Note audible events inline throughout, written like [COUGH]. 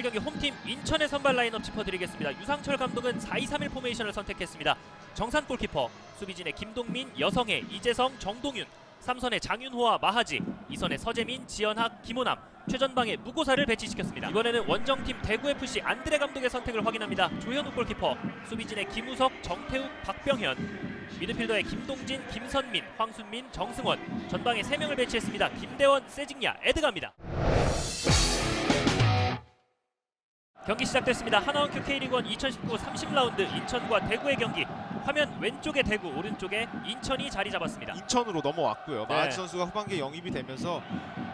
오늘 경기 홈팀 인천의 선발 라인업 짚어드리겠습니다. 유상철 감독은 4-2-3-1 포메이션을 선택했습니다. 정산 골키퍼, 수비진의 김동민, 여성의 이재성, 정동윤, 삼선의 장윤호와 마하지, 이선의 서재민, 지연학, 김호남, 최전방에 무고사를 배치시켰습니다. 이번에는 원정팀 대구FC 안드레 감독의 선택을 확인합니다. 조현우 골키퍼, 수비진의 김우석, 정태욱, 박병현, 미드필더의 김동진, 김선민, 황순민, 정승원, 전방에 3명을 배치했습니다. 김대원, 세징야, 에드가입니다. 경기 시작됐습니다. 하나원큐 K리그1 2019 30라운드 인천과 대구의 경기. 화면 왼쪽에 대구, 오른쪽에 인천이 자리 잡았습니다. 인천으로 넘어왔고요. 네. 마하지 선수가 후반기에 영입이 되면서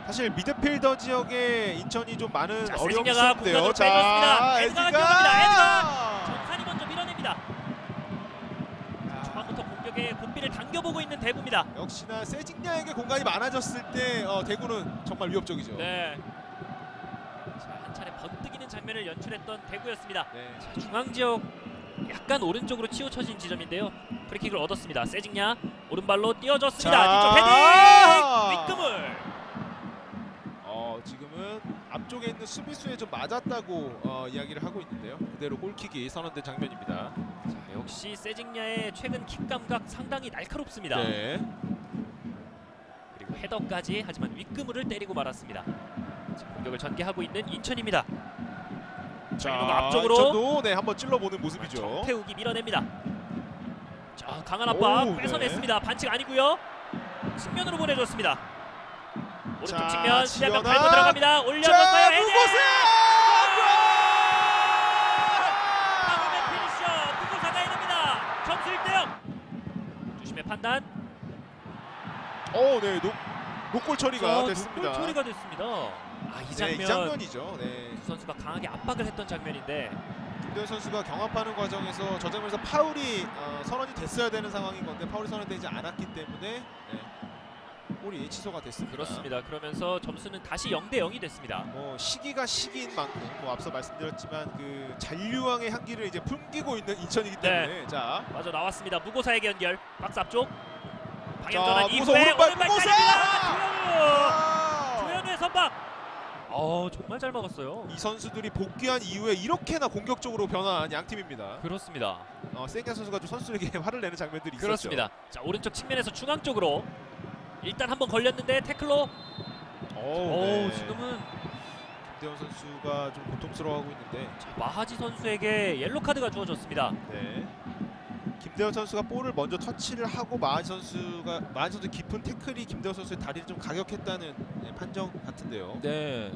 사실 미드필더 지역에 인천이 좀 많은 자, 어려움이 있었는데요. 뛰어갑니다. 에드가! 정산이 먼저 밀어냅니다. 야, 초반부터 공격에 고삐를 당겨보고 있는 대구입니다. 역시나 세징야에게 공간이 많아졌을 때 어, 대구는 정말 위협적이죠. 네. 번뜩이는 장면을 연출했던 대구였습니다. 네. 자, 중앙 지역 약간 오른쪽으로 치우쳐진 지점인데요. 프리킥을 얻었습니다. 세징야 오른발로 띄워줬습니다. 자. 뒤쪽 헤딩 윗금을. 어, 지금은 앞쪽에 있는 수비수에 좀 맞았다고 어, 이야기를 하고 있는데요. 그대로 골킥이 선언된 장면입니다. 자, 역시 세징야의 최근 킥 감각 상당히 날카롭습니다. 네. 그리고 헤더까지 하지만 윗그물을 때리고 말았습니다. 자, 공격을 전개하고 있는 인천입니다. 자, 앞쪽으로. 인천도 네, 한번 찔러보는 모습이죠. 정태욱이 밀어냅니다. 자 강한 압박 오, 네. 뺏어냈습니다. 반칙 아니고요. 측면으로 보내줬습니다. 오른쪽 자, 측면 시작은 지연아. 밟고 들어갑니다. 자, 올려줬어요. 헤딩! 무고세! 다음의 피니셔 무고사가 이릅니다. 점수 1대0. 주심의 판단. 어, 네, 녹, 녹골 처리가 자, 됐습니다. 골 처리가 됐습니다. 아, 이 네, 장면. 이 장면이죠. 네. 두 선수가 강하게 압박을 했던 장면인데 김도현 선수가 경합하는 과정에서 저 장면에서 파울이 어, 선언이 됐어야 되는 상황인 건데 파울이 선언되지 않았기 때문에 네, 골이 취소가 됐습니다. 그렇습니다. 그러면서 점수는 다시 0대 0이 됐습니다. 뭐 시기가 시기인 만큼 뭐 앞서 말씀드렸지만 그 잔류왕의 향기를 이제 풍기고 있는 인천이기 때문에 네. 자, 맞아 나왔습니다. 무고사에게 연결. 박스 앞쪽. 방향 자, 전환 무고사 이후에 오른발, 오른발까지입니다. 조현우. 아! 조현우의 선박. 어 정말 잘 막았어요. 이 선수들이 복귀한 이후에 이렇게나 공격적으로 변화한 양 팀입니다. 그렇습니다. 어, 세냐 선수가 좀 선수에게 [LAUGHS] 화를 내는 장면들이. 그렇습니다. 자 오른쪽 측면에서 중앙 쪽으로 일단 한번 걸렸는데 태클로. 오, 오 네. 지금은 김대원 선수가 좀 고통스러워하고 있는데 자, 마하지 선수에게 옐로 카드가 주어졌습니다. 네. 김대원 선수가 볼을 먼저 터치를 하고 마한 선수가 마한 선수 깊은 태클이 김대원 선수의 다리를 좀 가격했다는 네, 판정 같은데요. 네.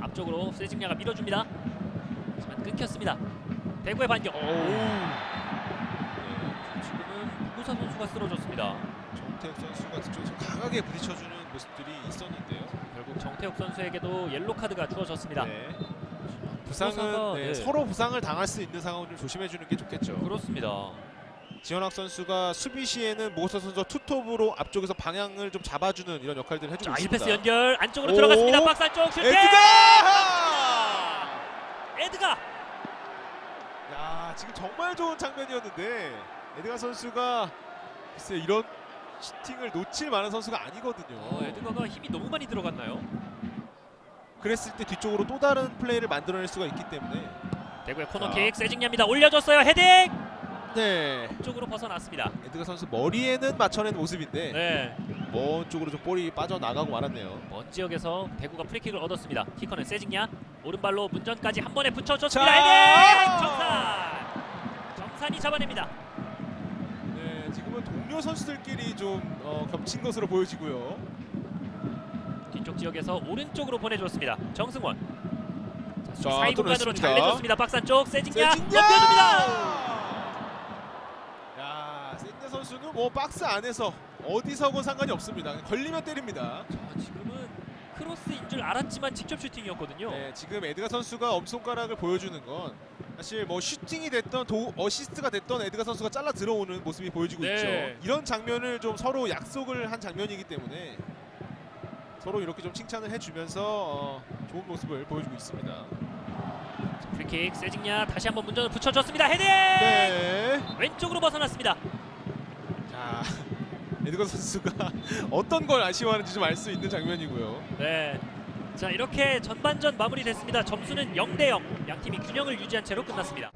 앞쪽으로 세징야가 밀어줍니다. 하지만 끊겼습니다. 대구의 반격. 네. 지금은 무고사 선수가 쓰러졌습니다. 정태욱 선수가 뒤쪽에 좀 강하게 부딪혀주는 모습들이 있었는데요. 결국 정태욱 선수에게도 옐로 카드가 주어졌습니다. 네. 부상은 네, 네. 서로 부상을 당할 수 있는 상황을 좀 조심해주는 게 좋겠죠. 그렇습니다. 지현학 선수가 수비 시에는 모서 선수 투톱으로 앞쪽에서 방향을 좀 잡아주는 이런 역할들을 해주고 자, 있습니다. 1패스 연결 안쪽으로 오. 들어갔습니다. 박스 안쪽 슈팅! 에드가! 에드가! 야 지금 정말 좋은 장면이었는데 에드가 선수가 글쎄 이런 슈팅을 놓칠 만한 선수가 아니거든요. 어, 에드가가 힘이 너무 많이 들어갔나요? 그랬을 때 뒤쪽으로 또 다른 플레이를 만들어낼 수가 있기 때문에 대구의 자. 코너킥 세징야입니다. 올려줬어요. 헤딩! 네 쪽으로 벗어났습니다. 에드가 선수 머리에는 맞춰낸 모습인데 네. 먼 쪽으로 좀 볼이 빠져나가고 말았네요. 먼 지역에서 대구가 프리킥을 얻었습니다. 키커는 세징야 오른발로 문전까지 한 번에 붙여줬습니다. 자. 헤딩! 정산! 정산이 잡아냅니다. 네 지금은 동료 선수들끼리 좀 어, 겹친 것으로 보여지고요. 뒤쪽 지역에서 오른쪽으로 보내줬습니다. 정승원. 자, 자, 사이 공간으로. 잘 내줬습니다. 안쪽 세징야 세징야! 넘겨줍니다. 야, 세징야 선수는 뭐 박스 안에서 어디서건 상관이 없습니다. 걸리면 때립니다. 자, 지금은 크로스인 줄 알았지만 직접 슈팅이었거든요. 네, 지금 에드가 선수가 엄손가락을 보여주는 건 사실 뭐 슈팅이 됐던 도, 어시스트가 됐던 에드가 선수가 잘라 들어오는 모습이 보여지고 네. 있죠. 이런 장면을 좀 서로 약속을 한 장면이기 때문에 서로 이렇게 좀 칭찬을 해주면서 어, 좋은 모습을 보여주고 있습니다. 자, 프리킥 세징야 다시 한번 문전을 붙여줬습니다. 헤딩! 네. 왼쪽으로 벗어났습니다. 자, 에드가 선수가 [LAUGHS] 어떤 걸 아쉬워하는지 좀 알 수 있는 장면이고요. 네. 자 이렇게 전반전 마무리됐습니다. 점수는 0대 0. 양 팀이 균형을 유지한 채로 끝났습니다.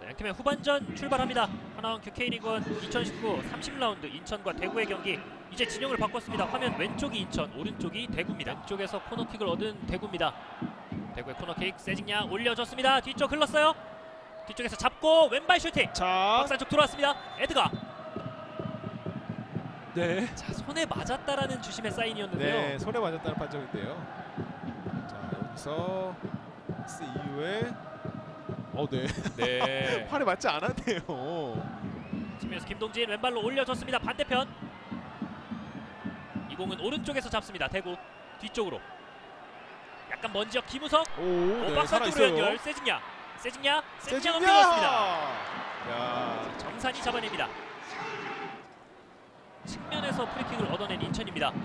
자, 양 팀의 후반전 출발합니다. 하나원 QK리그1 2019 30라운드 인천과 대구의 경기 이제 진영을 바꿨습니다. 화면 왼쪽이 인천, 오른쪽이 대구입니다. 왼쪽에서 코너킥을 얻은 대구입니다. 대구의 코너킥 세징야 올려줬습니다. 뒤쪽 흘렀어요. 뒤쪽에서 잡고 왼발 슈팅. 자, 박스 안쪽 들어왔습니다. 에드가 네. 자 손에 맞았다라는 주심의 사인이었는데요. 네, 손에 맞았다는 판정인데요. 자, 여기서 S 이후에 어, 네. 네. [LAUGHS] 팔에 맞지 않았네요. 측면에서 김동진 왼발로 올려줬습니다. 반대편 이 공은 오른쪽에서 잡습니다. 대구 뒤쪽으로 약간 먼 지역 김우석 오, 오, 네, 안쪽으로 있어요. 연결 세징야 세징야 세징야! 넘겨졌습니다. 야, 정산이 잡아냅니다. 측면에서 프리킥을 얻어낸 인천입니다. 손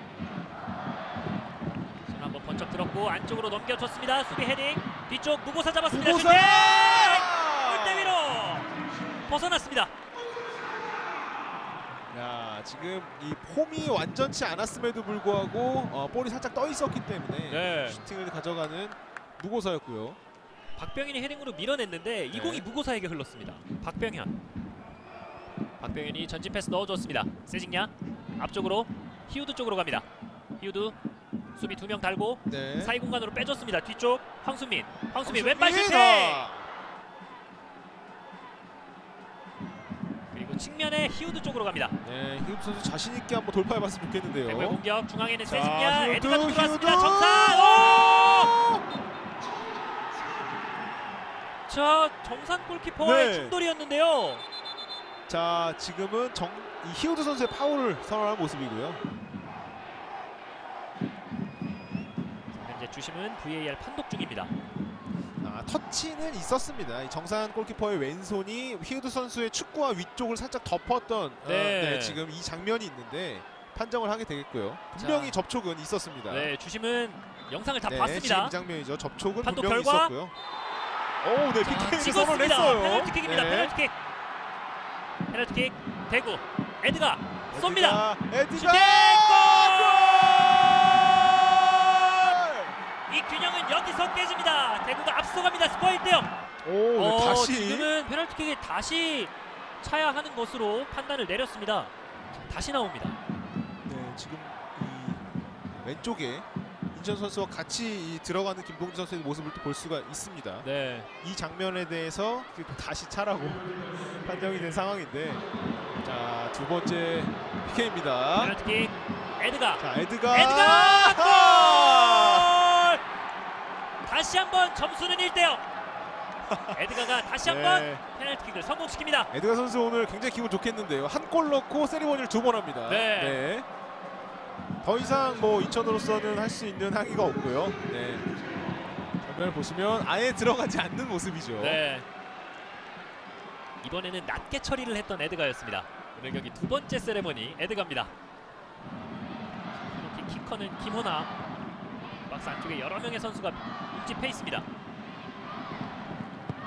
한번 번쩍 들었고 안쪽으로 넘겨줬습니다. 수비 헤딩 뒤쪽 무고사 잡았습니다. 무고사! 슈팅! 골대 위로 벗어났습니다. 야, 지금 이 폼이 완전치 않았음에도 불구하고 어, 볼이 살짝 떠 있었기 때문에 네. 슈팅을 가져가는 무고사였고요. 박병현이 헤딩으로 밀어냈는데 이 네. 공이 무고사에게 흘렀습니다. 박병현. 박병현이 전진 패스 넣어줬습니다. 세징야 앞쪽으로 히우드 쪽으로 갑니다. 히우드 수비 두 명 달고 네. 사이 공간으로 빼줬습니다. 뒤쪽 황수민, 황수민! 왼발 슈팅. 아, 그리고 측면에 히우드 쪽으로 갑니다. 네, 히읍 선수 자신 있게 한번 돌파해봤으면 좋겠는데요. 대구의 공격 중앙에는 자, 세징야 히우드, 에드가 들어왔습니다. 히우드! 정산. 오! 자 정산 골키퍼와의 네. 충돌이었는데요. 자, 지금은 정, 이 히우드 선수의 파울을 선언한 모습이고요. 현재 주심은 VAR 판독 중입니다. 아, 터치는 있었습니다. 이 정산 골키퍼의 왼손이 히우드 선수의 축구와 위쪽을 살짝 덮었던 어, 네. 네, 지금 이 장면이 있는데 판정을 하게 되겠고요. 분명히 자. 접촉은 있었습니다. 네, 주심은 영상을 다 네, 봤습니다. 이 장면이죠. 접촉은 판독 분명히 결과. 있었고요. 오, 네, 자, PK를 찍었습니다. 선언했어요. 페널티킥입니다. 네. 페널티킥. 페널티킥 대구 에드가 쏩니다. 에드가, 에드가 슈팅 골! 이 균형은 여기서 깨집니다. 대구가 앞서갑니다. 스코어 1대 0. 오, 네, 어, 다시 지금은 페널티킥에 다시 차야 하는 것으로 판단을 내렸습니다. 자, 다시 나옵니다. 네, 지금 이 왼쪽에 인천 선수와 같이 이 들어가는 김동준 선수의 모습을 또 볼 수가 있습니다. 네. 이 장면에 대해서 그 다시 차라고 [LAUGHS] 판정이 된 상황인데 자 두 번째 PK입니다. 페널티킥 에드가 자 에드가 에드가 골! 다시 한번 점수는 1대 0. [LAUGHS] 에드가가 다시 한번 네, 페널티킥을 성공시킵니다. 에드가 선수 오늘 굉장히 기분 좋겠는데요. 한 골 넣고 세리머니를 두 번 합니다. 네. 더 이상 뭐 인천으로서는 할 수 있는 항의가 없고요. 네. 장면을 보시면 아예 들어가지 않는 모습이죠. 네. 이번에는 낮게 처리를 했던 에드가였습니다. 오늘 경기 두 번째 세레머니 에드가입니다. 이렇게 키커는 김호나. 박스 안쪽에 여러 명의 선수가 밀집해 있습니다.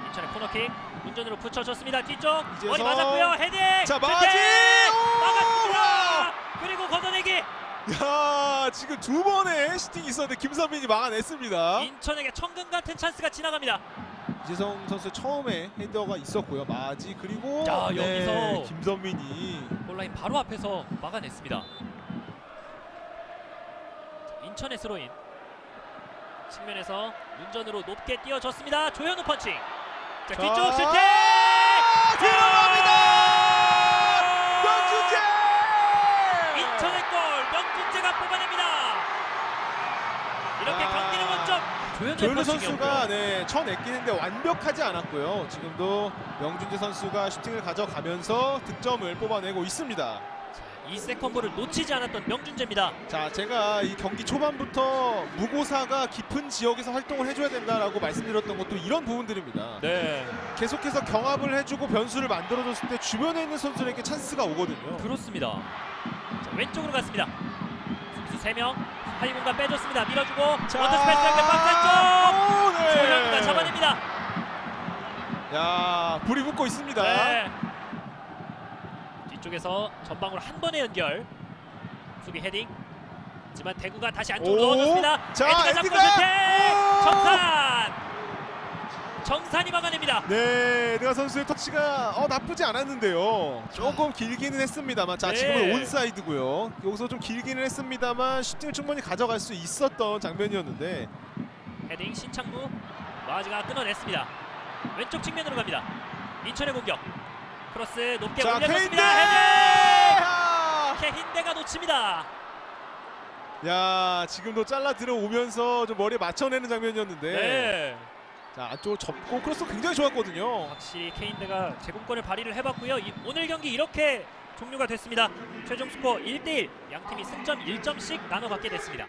인천의 코너킥 운전으로 붙여줬습니다. 뒤쪽. 머리 맞았고요. 헤딩. 자! 마지 오! 막았습니다. 그리고. 야 지금 두 번의 슈팅이 있었는데 김선민이 막아냈습니다. 인천에게 천금 같은 찬스가 지나갑니다. 이재성 선수 처음에 헤더가 있었고요. 마지 그리고 야, 네, 여기서 김선민이 골라인 바로 앞에서 막아냈습니다. 인천의 스로인 측면에서 운전으로 높게 띄워줬습니다. 조현우 펀칭. 자, 자, 뒤쪽 슈팅! 들어갑니다. 뽑아냅니다. 이렇게 아, 경기는 원점. 조현우. 선수가 네, 쳐냈긴 했는데 완벽하지 않았고요. 지금도 명준재 선수가 슈팅을 가져가면서 득점을 뽑아내고 있습니다. 이 세컨볼을 놓치지 않았던 명준재입니다. 자, 제가 이 경기 초반부터 무고사가 깊은 지역에서 활동을 해줘야 된다라고 말씀드렸던 것도 이런 부분들입니다. 네, 계속해서 경합을 해주고 변수를 만들어줬을 때 주변에 있는 선수들에게 찬스가 오거든요. 그렇습니다. 자, 왼쪽으로 갔습니다. 선수 3명 하이 공간 빼줬습니다. 밀어주고 원터치 패스 연결 박스 안쪽. 오, 네. 조현우가 잡아냅니다. 야, 불이 붙고 있습니다. 네. 뒤쪽에서 전방으로 한 번의 연결. 수비 헤딩. 하지만 대구가 다시 안쪽으로 오! 넣어줬습니다. 자, 에드가 잡고! 슈팅! 오! 정산! 정산이 막아냅니다. 네, 에드가 선수의 터치가 어, 나쁘지 않았는데요. 조금 길기는 했습니다만, 자 네. 지금은 온사이드고요. 여기서 좀 길기는 했습니다만 슈팅을 충분히 가져갈 수 있었던 장면이었는데, 헤딩 신창무 마하지가 끊어냈습니다. 왼쪽 측면으로 갑니다. 인천의 공격. 크로스 높게 자 케인데, 올려줬습니다. 헤딩! 아! 케힌데가 놓칩니다. 야 지금도 잘라 들어오면서 좀 머리에 맞춰내는 장면이었는데, 네. 자 안쪽으로 접고 크로스 굉장히 좋았거든요. 확실히 케인데가 제공권을 발휘를 해봤고요. 이- 오늘 경기 이렇게 종료가 됐습니다. 최종 스코어 1대1 양 팀이 승점 1점씩 나눠 갖게 됐습니다.